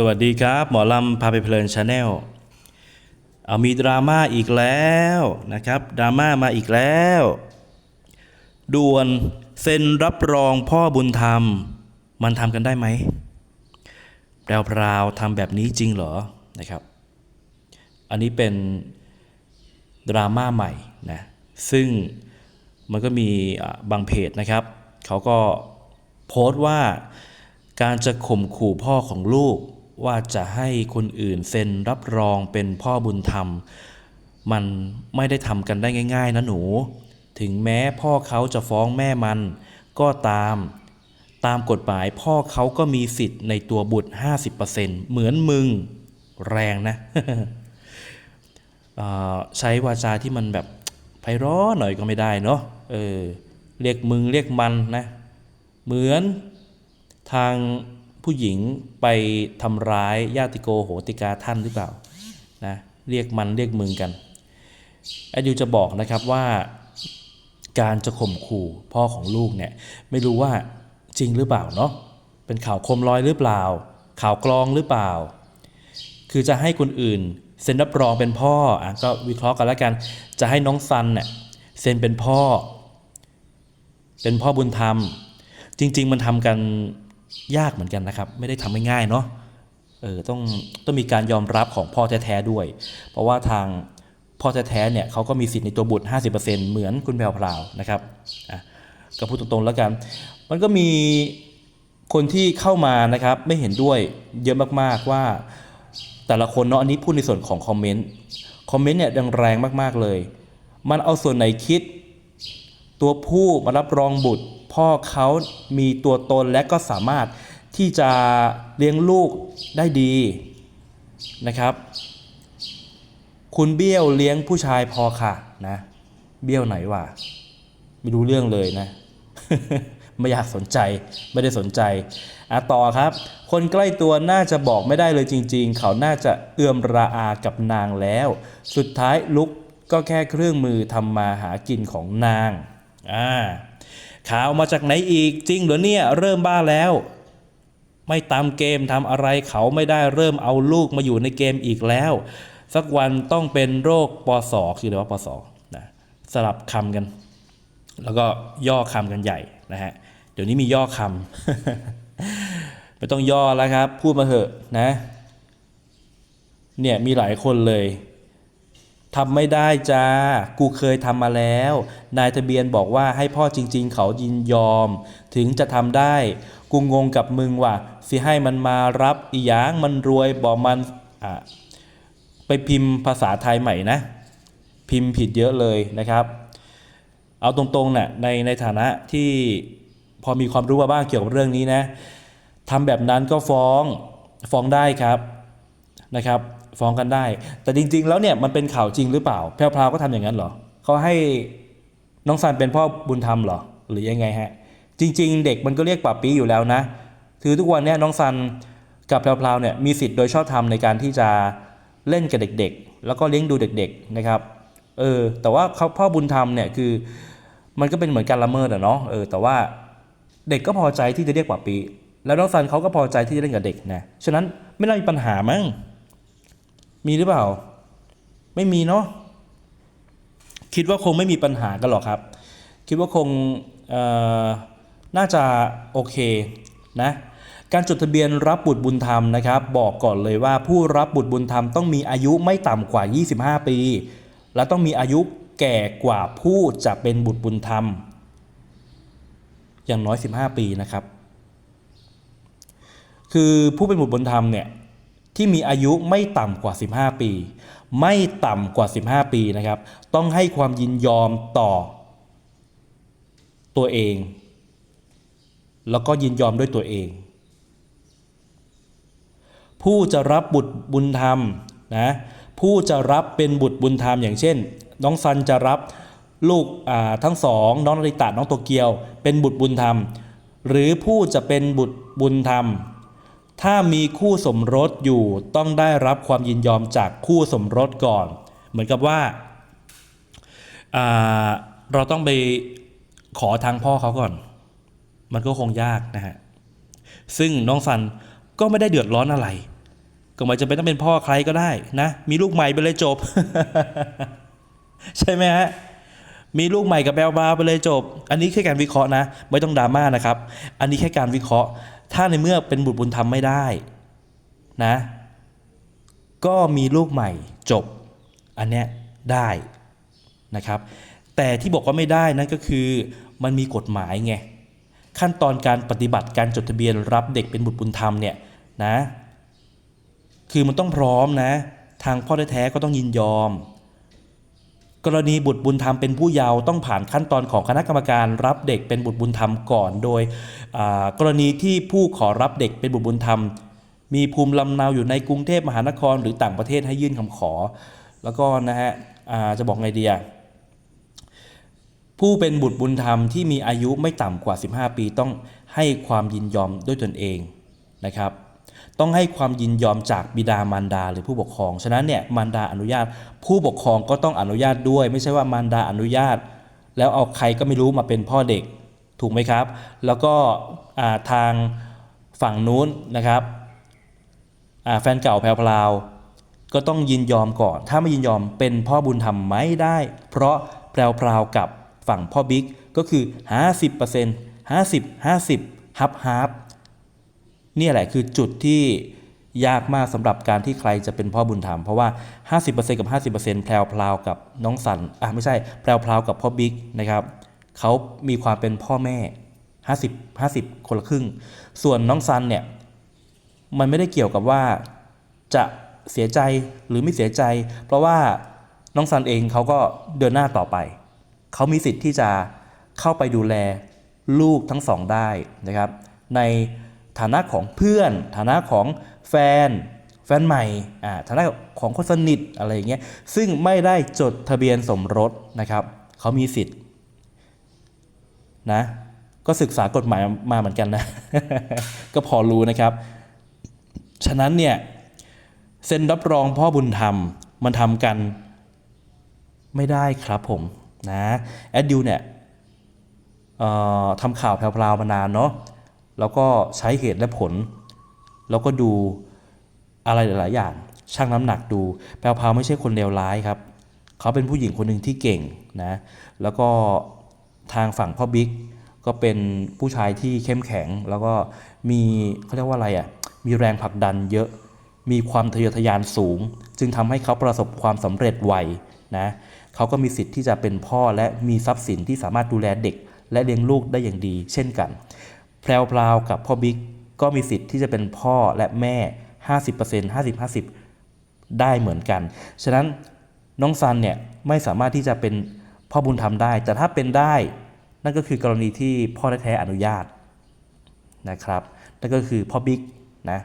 สวัสดีครับ หมอลำพาไปเพลินชาแนลเอามีดราม่าอีกแล้วนะครับดราม่ามาอีกแล้ว ด่วนเซ็นรับรองพ่อบุญธรรม มันทำกันได้ไหมแปลวพราวทำแบบนี้จริงเหรอนะครับ อันนี้เป็นดราม่าใหม่นะซึ่งมันก็มีบางเพจนะครับ เขาก็โพสต์ว่าการจะข่มขู่พ่อของลูก ว่าจะให้คนอื่นเซ็นรับรองเป็นพ่อบุญธรรม มันไม่ได้ทำกันได้ง่าย ๆ นะหนู ถึงแม้พ่อเขาจะฟ้องแม่มัน ก็ตาม ตามกฎหมายพ่อเขาก็มีสิทธิ์ในตัวบุตร 50%เหมือนมึง แรงนะใช้วาจาที่มันแบบไพเราะหน่อยก็ไม่ได้เนาะเออเรียกมึงเรียกมันนะ เหมือนทาง ผู้หญิงไปทำร้ายญาติโกโหติกาท่านหรือเปล่านะเรียกมันเรียกมึงกันอดยูจะบอกนะครับว่าการจะข่มขู่พ่อของลูกเนี่ยไม่รู้ว่าจริงหรือเปล่าเนาะเป็นข่าวคมลอยหรือเปล่า ข่าวกรองหรือเปล่า คือจะให้คนอื่นเซ็นรับรองเป็นพ่ออะก็วิเคราะห์กันแล้วกัน จะให้น้องซันเนี่ยเซ็นเป็นพ่อ เป็นพ่อบุญธรรม จริง ๆ มันทำกัน ยากเหมือนกันนะครับ ไม่ได้ทำง่ายๆเนาะเออต้องต้องมีการยอมรับของพ่อแท้ๆด้วย เพราะว่าทางพ่อแท้ๆเนี่ยเขาก็มีสิทธิ์ในตัวบุตร 50%เหมือนคุณแพรวพราวนะครับอะก็พูดตรงๆแล้วกัน มันก็มีคนที่เข้ามานะครับไม่เห็นด้วยเยอะมากๆว่าแต่ละคนเนาะอันนี้พูดในส่วนของคอมเมนต์คอมเมนต์เนี่ยแรงมากๆเลย มันเอาส่วนไหนคิด ตัวผู้มารับรองบุตร พ่อเขามีตัวตนและก็สามารถที่จะเลี้ยงลูกได้ดีนะครับ คุณเบี้ยวเลี้ยงผู้ชายพอค่ะนะ เบี้ยวไหนวะไม่รู้เรื่องเลยนะ ไม่อยากสนใจไม่ได้สนใจอะต่อครับ คนใกล้ตัวน่าจะบอกไม่ได้เลยจริง ๆ เขาน่าจะเอื้อมระอากับนางแล้ว สุดท้ายลุกก็แค่เครื่องมือทำมาหากินของนางอ่า ข่าวมาจากไหนอีกจริงเหรอเนี่ยเริ่มบ้าแล้ว ไม่ตามเกมทำอะไรเขาไม่ได้เริ่มเอาลูกมาอยู่ในเกมอีกแล้ว สักวันต้องเป็นโรคปอสคืออะไรว่าปอสนะสลับคำกัน แล้วก็ย่อคำกันใหญ่นะฮะเดี๋ยวนี้มีย่อคำไม่ต้องย่อแล้วครับ พูดมาเถอะนะ เนี่ยมีหลายคนเลย ทำไม่ได้จ้า กูเคยทำมาแล้ว นายทะเบียนบอกว่าให้พ่อจริง ๆ เขายินยอม ถึงจะทำได้ กูงงกับมึงว่ะ สิให้มันมารับอีหยางมันรวยบอกมันอะไปพิมพ์ภาษาไทยใหม่นะ พิมพ์ผิดเยอะเลยนะครับ เอาตรงๆนะ่ะในในฐานะที่พอมีความรู้มาบ้างเกี่ยวกับเรื่องนี้นะทำแบบนั้นก็ฟ้องฟ้องได้ครับนะครับ ฟ้องกันได้ แต่จริง ๆ แล้วเนี่ยมันเป็นข่าวจริงหรือเปล่า แพรวพราวก็ทำอย่างนั้นเหรอเขาให้น้องซันเป็นพ่อบุญธรรมเหรอหรือยังไงฮะ จริง ๆ เด็กมันก็เรียกป่าปีอยู่แล้วนะคือทุกวันนี้น้องซันกับแพรวพราวเนี่ยมีสิทธิ์โดยชอบธรรมในการที่จะเล่นกับเด็กๆ แล้วก็เลี้ยงดูเด็ก ๆนะครับเออแต่ว่าเขาพ่อบุญธรรมเนี่ยคือ มันก็เป็นเหมือนการละเมิดอะเนาะเออแต่ว่าเด็กก็พอใจที่จะเรียกป่าปี แล้วน้องซันเขาก็พอใจที่จะเล่นกับเด็กนะฉะนั้นไม่น่ามีปัญหามั้ง มีหรือเปล่า ไม่มีเนาะคิดว่าคงไม่มีปัญหากันหรอกครับ คิดว่าคงน่าจะโอเคนะการจดทะเบียนรับบุตรบุญธรรมนะครับ บอกก่อนเลยว่าผู้รับบุตรบุญธรรมต้องมีอายุไม่ต่ำกว่า 25 ปี และต้องมีอายุแก่กว่าผู้จะเป็นบุตรบุญธรรม อย่างน้อย 15 ปีนะครับ คือผู้เป็นบุตรบุญธรรมเนี่ย ที่มีอายุไม่ต่ำกว่า 15 ปี ไม่ต่ำกว่า 15 ปีนะครับ ต้องให้ความยินยอมต่อ ตัวเอง แล้วก็ยินยอมด้วยตัวเอง ผู้จะรับบุตรบุญธรรมนะผู้จะรับเป็นบุตรบุญธรรมอย่างเช่น น้องซันจะรับลูกทั้งสองน้องนาริตะน้องโตเกียว เป็นบุตรบุญธรรม หรือผู้จะเป็นบุตรบุญธรรม ถ้ามีคู่สมรสอยู่ต้องได้รับความยินยอมจากคู่สมรสก่อน เหมือนกับว่าาเราต้องไปขอทางพ่อเขาก่อน มันก็คงยากนะฮะ ซึ่งน้องซันก็ไม่ได้เดือดร้อนอะไร ก็ไม่จำเป็นต้องเป็นพ่อใครก็ได้นะ มีลูกใหม่ไปเลยจบ ใช่ไหมฮะ มีลูกใหม่กับแบลบาไปเลยจบ อันนี้แค่การวิเคราะห์นะ ไม่ต้องดราม่านะครับ อันนี้แค่การวิเคราะห์ ถ้าในเมื่อเป็นบุตรบุญธรรมไม่ได้นะ ก็มีลูกใหม่จบ อันเนี้ยได้นะครับ แต่ที่บอกว่าไม่ได้นั่นก็คือมันมีกฎหมายไงขั้นตอนการปฏิบัติการจดทะเบียนรับเด็กเป็นบุตรบุญธรรมเนี่ยนะ คือมันต้องพร้อมนะ ทางพ่อแท้ๆก็ต้องยินยอม กรณีบุตรบุญธรรมเป็นผู้เยาว์ต้องผ่านขั้นตอนของคณะกรรมการรับเด็กเป็นบุตรบุญธรรมก่อน โดยกรณีที่ผู้ขอรับเด็กเป็นบุตรบุญธรรม มีภูมิลำเนาอยู่ในกรุงเทพมหานคร หรือต่างประเทศให้ยื่นคำขอ แล้วก็นะฮะจะบอกไงดีอะผู้เป็นบุตรบุญธรรมที่มีอายุไม่ต่ำกว่า 15 ปีต้องให้ความยินยอมด้วยตนเองนะครับ ต้องให้ความยินยอมจากบิดามารดาหรือผู้ปกครอง ฉะนั้นเนี่ยมารดาอนุญาต ผู้ปกครองก็ต้องอนุญาตด้วย ไม่ใช่ว่ามารดาอนุญาต แล้วเอาใครก็ไม่รู้มาเป็นพ่อเด็กถูกไหมครับ แล้วก็ทางฝั่งนู้นนะครับแฟนเก่าแพรวพราวก็ต้องยินยอมก่อน ถ้าไม่ยินยอมเป็นพ่อบุญธรรมไม่ได้ เพราะแพรวพราวกับฝั่งพ่อบิ๊กก็คือ 50% 50 50ฮับฮับ นี่แหละคือจุดที่ยากมากสำหรับการที่ใครจะเป็นพ่อบุญธรรม เพราะว่า 50%กับ 50%แพรวพราวกับน้องสันอะไม่ใช่แพรวพราวกับพ่อบิ๊กนะครับเขามีความเป็นพ่อแม่ 50 50 คนละครึ่ง ส่วนน้องซันเนี่ยมันไม่ได้เกี่ยวกับว่าจะเสียใจหรือไม่เสียใจ เพราะว่าน้องซันเองเขาก็เดินหน้าต่อไป เขามีสิทธิ์ที่จะเข้าไปดูแลลูกทั้งสองได้นะครับ ใน ฐานะของเพื่อน ฐานะของแฟน แฟนใหม่อ่าฐานะของคนสนิทอะไรอย่างเงี้ยซึ่งไม่ได้จดทะเบียนสมรสนะครับเขามีสิทธิ์นะก็ศึกษากฎหมายมาเหมือนกันนะ ก็พอรู้นะครับ ฉะนั้นเนี่ยเซ็นรับรองพ่อบุญธรรม มันทำกันไม่ได้ครับผมนะแอดดิวเนี่ยทำข่าวแพรวๆมานานเนาะ แล้วก็ใช้เหตุและผล แล้วก็ดูอะไรหลาย ๆ อย่างชั่งน้ำหนักดูแพรวไม่ใช่คนเลวร้ายครับ เขาเป็นผู้หญิงคนหนึ่งที่เก่งนะแล้วก็ทางฝั่งพ่อบิ๊กก็เป็นผู้ชายที่เข้มแข็ง แล้วก็มีเขาเรียกว่าอะไรอะ่ะมีแรงผลักดันเยอะมีความทะเยอทะยานสูง จึงทำให้เขาประสบความสำเร็จไวนะเขาก็มีสิทธิ์ที่จะเป็นพ่อและมีทรัพย์สินที่สามารถดูแลเด็ก และเลี้ยงลูกได้อย่างดี เช่นกัน แพรวพรากับพ่อบิ๊กก็มีสิทธิ์ที่จะเป็นพ่อและแม่ 50% 50 50 ได้เหมือนกัน ฉะนั้นน้องซันเนี่ยไม่สามารถที่จะเป็นพ่อบุญธรรมได้ แต่ถ้าเป็นได้นั่นก็คือกรณีที่พ่อแท้ๆอนุญาตนะครับ นั่นก็คือพ่อบิ๊กนะ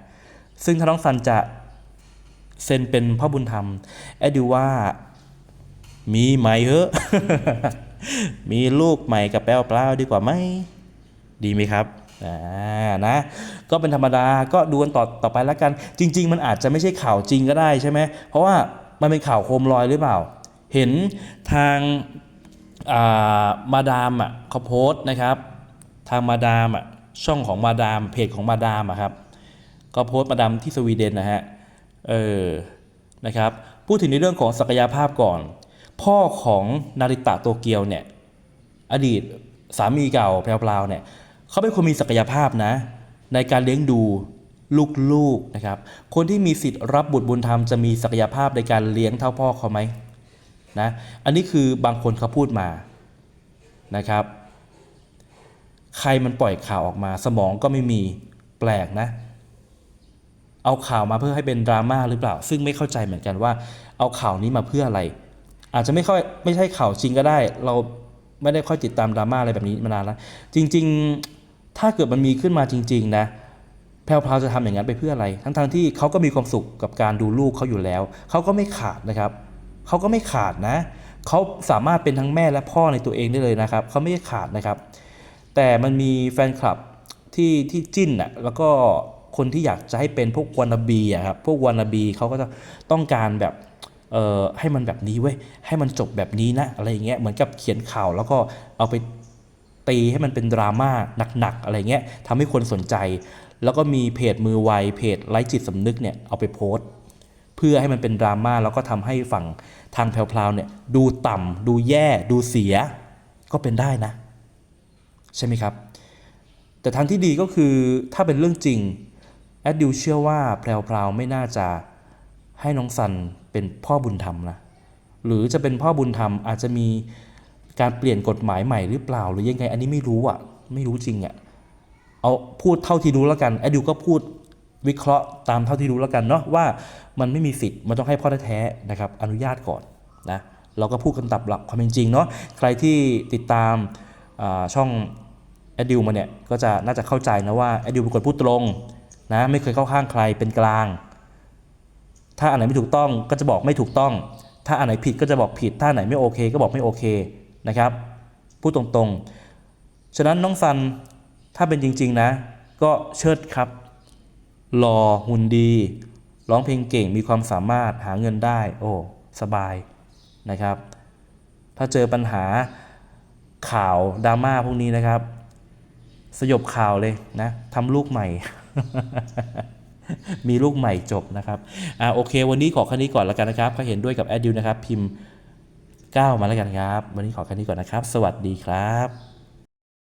ซึ่งถ้าน้องซันจะเซ็นเป็นพ่อบุญธรรม แอดดูว่ามีไหมเหอะ มีลูกใหม่กับแป้วเปล่าดีกว่าไหม ดีไหมครับ นะก็เป็นธรรมดาก็ดูกันต่อต่อไปแล้วกัน จริง ๆ มันอาจจะไม่ใช่ข่าวจริงก็ได้ใช่ไหมเพราะว่ามันเป็นข่าวโคมลอยหรือเปล่า เห็นทางามาดามอะเขาโพสต์นะครับ ทางมาดามอะช่องของมาดามเพจของมาดามอะครับก็โพสต์มาดามที่สวีเดนนะฮะเออนะครับพูดถึงในเรื่องของศักยภาพก่อน พ่อของนาริตะโตเกียวเนี่ยอดีตสามีเก่าแพรวๆเนี่ย เขาเป็นคนมีศักยภาพนะ ในการเลี้ยงดูลูกๆนะครับ คนที่มีสิทธิ์รับบุตรบุญธรรมจะมีศักยภาพในการเลี้ยงเท่าพ่อเขาไหมนะอันนี้คือบางคนเขาพูดมานะครับ ใครมันปล่อยข่าวออกมา สมองก็ไม่มีแปลกนะ เอาข่าวมาเพื่อให้เป็นดราม่าหรือเปล่า ซึ่งไม่เข้าใจเหมือนกันว่า เอาข่าวนี้มาเพื่ออะไร อาจจะไม่ค่อยไม่ใช่ข่าวจริงก็ได้ เราไม่ได้ค่อยติดตามดราม่าอะไรแบบนี้มานานแล้วจริง ๆ ถ้าเกิดมันมีขึ้นมาจริง ๆ นะแพรวพาวจะทำอย่างนั้นไปเพื่ออะไร ทั้งๆที่เขาก็มีความสุขกับการดูลูกเขาอยู่แล้ว เขาก็ไม่ขาดนะครับ เขาก็ไม่ขาดนะ เขาสามารถเป็นทั้งแม่และพ่อในตัวเองได้เลยนะครับ เขาไม่ได้ขาดนะครับ แต่มันมีแฟนคลับที่ที่จิ้นอะแล้วก็คนที่อยากจะให้เป็นพวกวานาบีอะครับ พวกวานาบีเขาก็จะต้องการแบบเอ่อให้มันแบบนี้เว้ย ให้มันจบแบบนี้นะ อะไรอย่างเงี้ย เหมือนกับเขียนข่าวแล้วก็เอาไป ตีให้มันเป็นดราม่าหนักๆอะไรเงี้ยทำให้คนสนใจ แล้วก็มีเพจมือไวเพจไร้จิตสำนึกเนี่ยเอาไปโพสต์ เพื่อให้มันเป็นดราม่าแล้วก็ทำให้ฝั่งทางแพรวๆเนี่ยดูต่ำดูแย่ดูเสีย ก็เป็นได้นะ ใช่ไหมครับ แต่ทางที่ดีก็คือถ้าเป็นเรื่องจริงแอดดิวเชื่อว่าแพรวๆไม่น่าจะให้น้องซันเป็นพ่อบุญธรรมนะหรือจะเป็นพ่อบุญธรรมอาจจะมี การเปลี่ยนกฎหมายใหม่หรือเปล่า หรือยังไง อันนี้ไม่รู้อะ ไม่รู้จริงอะ เอาพูดเท่าที่รู้แล้วกันแอดดิวก็พูดวิเคราะห์ตามเท่าที่รู้แล้วกันเนาะว่ามันไม่มีสิทธิ์มันต้องให้พ่อแท้ๆนะครับ อนุญาตก่อนนะเราก็พูดกันตับหลักความเป็นจริงเนาะใครที่ติดตามช่องแอดดิวมาเนี่ยก็จะน่าจะเข้าใจนะว่าแอดดิวเป็นคนพูดตรงนะไม่เคยเข้าข้างใครเป็นกลาง ถ้าอันไหนไม่ถูกต้องก็จะบอกไม่ถูกต้อง ถ้าอันไหนผิดก็จะบอกผิด ถ้าอันไหนไม่โอเค ก็บอกไม่โอเค นะครับพูดตรงๆ ฉะนั้นน้องซันถ้าเป็นจริง ๆ นะ ก็เชิดครับ หล่อหุ่นดี ร้องเพลงเก่งมีความสามารถหาเงินได้ โอ้สบายนะครับ ถ้าเจอปัญหาข่าวดราม่าพวกนี้นะครับ สยบข่าวเลยนะทำลูกใหม่ มีลูกใหม่จบนะครับอ่าโอเค วันนี้ขอแค่นี้ก่อนแล้วกันนะครับถ้าเห็นด้วยกับแอดดิวนะครับ พิมพ์ 9 มาแล้วกันครับ วันนี้ขอแค่นี้ก่อนนะครับ สวัสดีครับ